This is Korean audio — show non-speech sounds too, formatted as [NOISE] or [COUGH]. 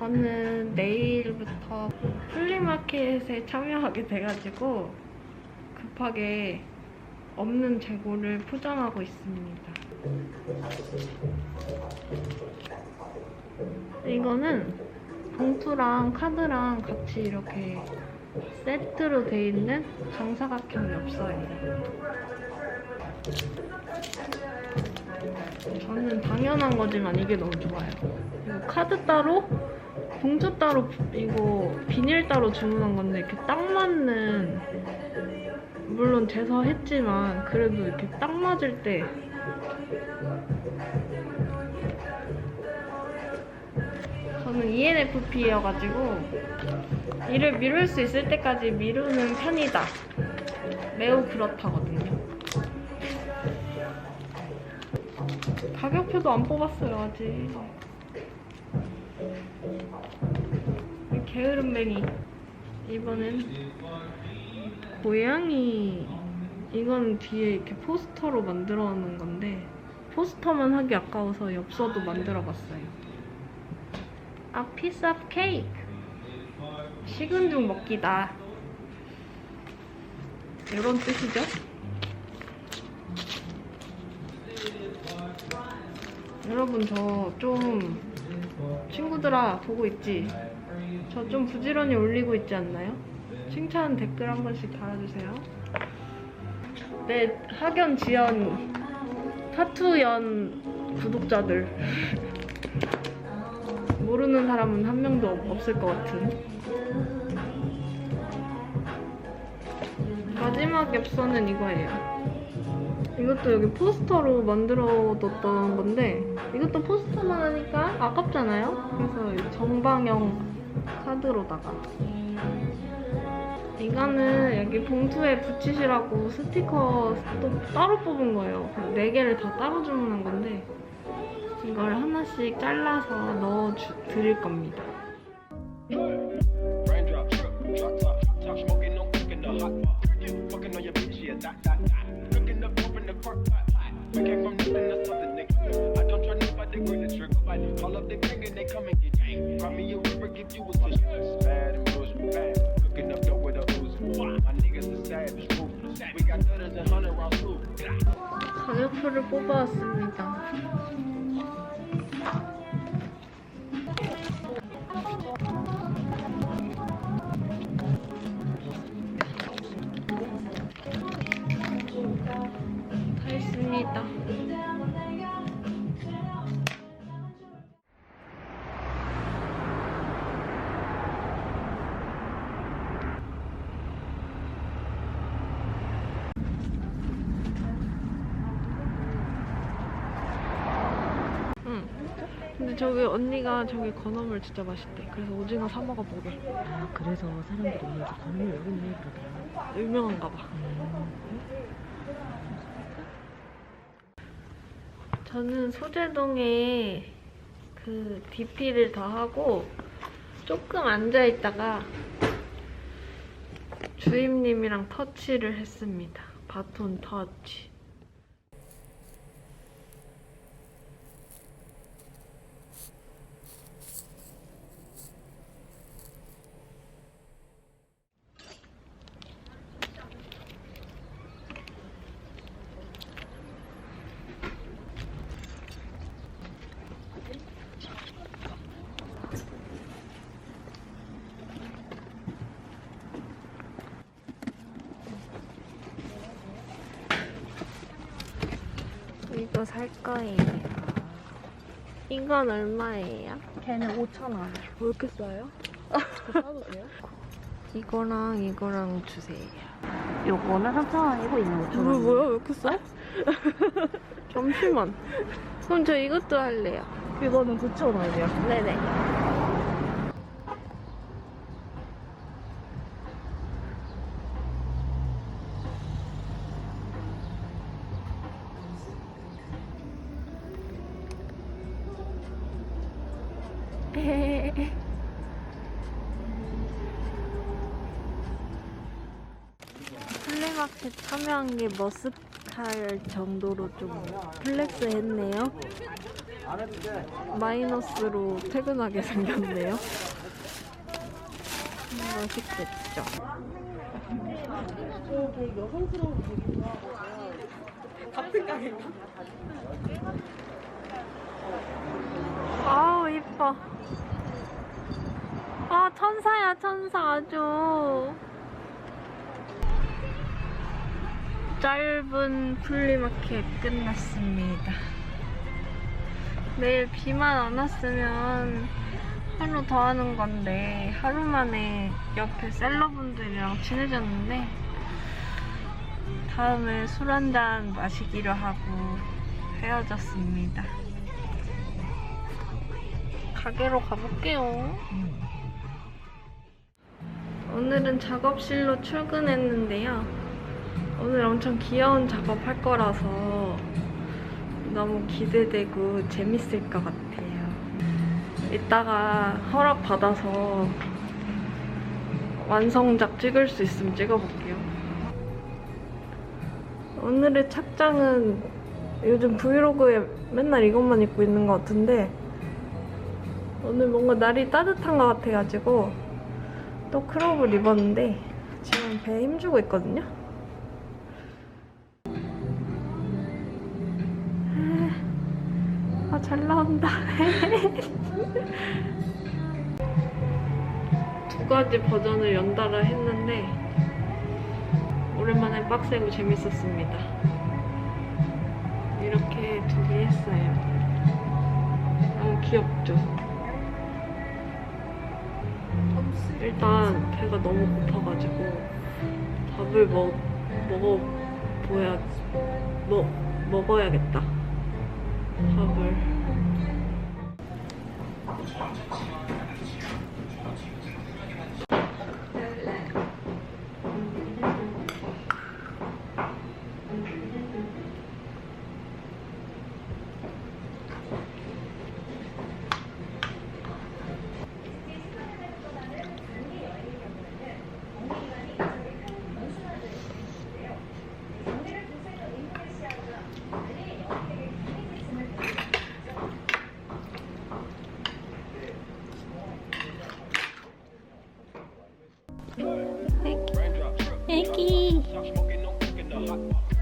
저는 내일부터 플리마켓에 참여하게 돼가지고 급하게 없는 재고를 포장하고 있습니다. 이거는 봉투랑 카드랑 같이 이렇게 세트로 돼 있는 장사각형 엽서예요. 저는 당연한 거지만 이게 너무 좋아요. 이거 카드 따로, 봉투 따로, 이거 비닐 따로 주문한 건데 이렇게 딱 맞는 물론 제서했지만 그래도 이렇게 딱 맞을 때 저는 ENFP여가지고 일을 미룰 수 있을 때까지 미루는 편이다. 매우 그렇다거든요. 가격표도 안 뽑았어요, 아직. 이 게으름뱅이. 이번엔 고양이. 이건 뒤에 이렇게 포스터로 만들어 놓은 건데, 포스터만 하기 아까워서 엽서도 만들어 봤어요. A piece of cake. 식은 죽 먹기다. 이런 뜻이죠? 여러분 저 좀 친구들아 보고 있지? 저 좀 부지런히 올리고 있지 않나요? 칭찬 댓글 한 번씩 달아주세요. 내 학연 지연 타투연 구독자들 [LAUGHS] 모르는 사람은 한 명도 없- 없을 것 같은 마지막 엽서는 이거예요. 이것도 여기 포스터로 만들어 뒀던 건데 이것도 포스터만 하니까 아깝잖아요? 그래서 이 정방형 카드로다가 이거는 여기 봉투에 붙이시라고 스티커 또 따로 뽑은 거예요. 4개를 다 따로 주문한 건데 이걸 하나씩 잘라서 넣어 드릴 겁니다. don't try nobody, grip the trigger. Call up the gang and they come and get gang. Cry me a river, give you a kiss. Bad and bullshit, bad. Cooking up dope with a Uzi. My niggas are savage, ruthless. We got thudders and hundred rounds too. 가격표를 뽑아왔습니다. 다 저기 언니가 저기 건어물 진짜 맛있대. 그래서 오징어 사 먹어보게. 아, 그래서 사람들이 오늘 저 건물 여기 있네 그러더라. 유명한가 봐. 저는 소재동에 그 DP를 다 하고 조금 앉아 있다가 주임님이랑 터치를 했습니다. 바톤 터치. 이거 살 거예요. 이건 얼마예요? 걔는 5천 원. 왜 이렇게 싸요? 돼요? [LAUGHS] 이거랑 이거랑 주세요. 요거는 3천 원이고 있는 5천 원. 뭐, 뭐야? 왜 이렇게 싸? [LAUGHS] 잠시만. 그럼 저 이것도 할래요. 이거는 9천 원이요. 네네. 플리마켓 참여한 게 머쓱할 정도로 좀 플렉스 했네요. 마이너스로 퇴근하게 [LAUGHS] 생겼네요. 맛있겠죠. 같은 가게인가? 아우 이뻐. 아 천사야 천사 아주. 짧은 플리마켓 끝났습니다. 내일 비만 안 왔으면 하루 더 하는 건데 하루 만에 옆에 셀러분들이랑 친해졌는데 다음에 술 한 잔 마시기로 하고 헤어졌습니다. 가게로 가볼게요. 오늘은 작업실로 출근했는데요. 오늘 엄청 귀여운 작업 할 거라서 너무 기대되고 재밌을 것 같아요. 이따가 허락 받아서 완성작 찍을 수 있으면 찍어볼게요. 오늘의 착장은 요즘 브이로그에 맨날 이것만 입고 있는 것 같은데 오늘 뭔가 날이 따뜻한 것 같아가지고 또 크롭을 입었는데 지금 배에 힘주고 있거든요. 아, 잘 나온다. [LAUGHS] 두 가지 버전을 연달아 했는데 오랜만에 빡세고 재밌었습니다. 이렇게 두 개 했어요. 너무 귀엽죠? 일단 배가 너무 고파가지고 밥을 먹 먹어 보야 먹 먹어야겠다. 밥을.